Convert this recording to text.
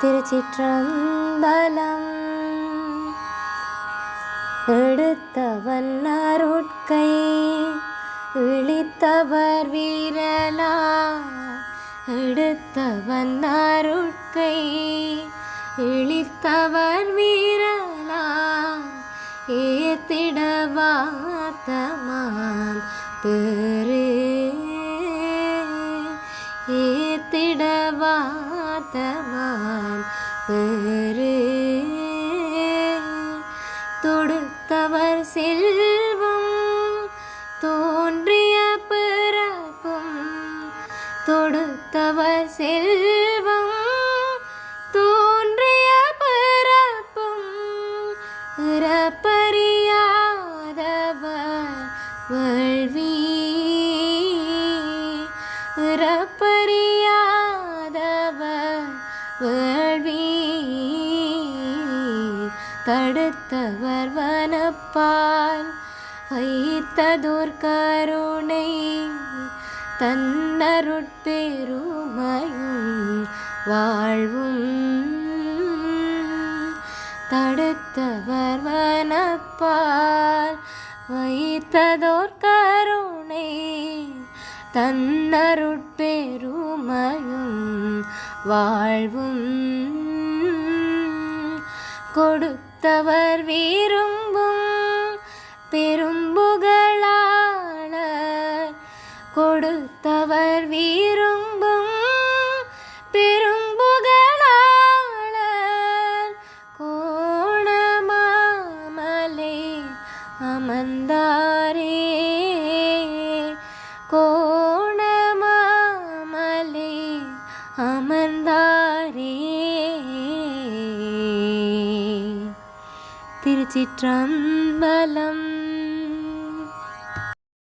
திருச்சிற்றம்பலம். எடுத்தவன் அருட்கை இழித்தவர் வீரலா எடுத்தவன் அருட்கை இழித்தவர் வீரலா ஏத்திடவாத்தமாம் பெரு. ஏ ஏத்திடவாத்தமாம் பெரு தொடுத்தவர் செல்வம் தோன்றிய பிறப்பும். தொடுத்தவர் செல்வம் தோன்றிய பிறப்பும். இறப்பறியாதவர் வாழ்வி இறப்பறி வேள்வி தடுத்தவர் வனப்பால் வைத்ததோர் கருணை தன்னருட்பெருமையும் வாழ்வும் தடுத்தவர் வனப்பால் வைத்ததோர் கருணை தன்னருட்பெருமையும் வாழ்வும். கொடுத்தவர் விரும்பும் பெரும்புகளாளர். கொடுத்தவர் விரும்பும் பெரும்புகளாளர். கோணமாமலை அமர்ந்தாரே. சிற்றம்பலம்.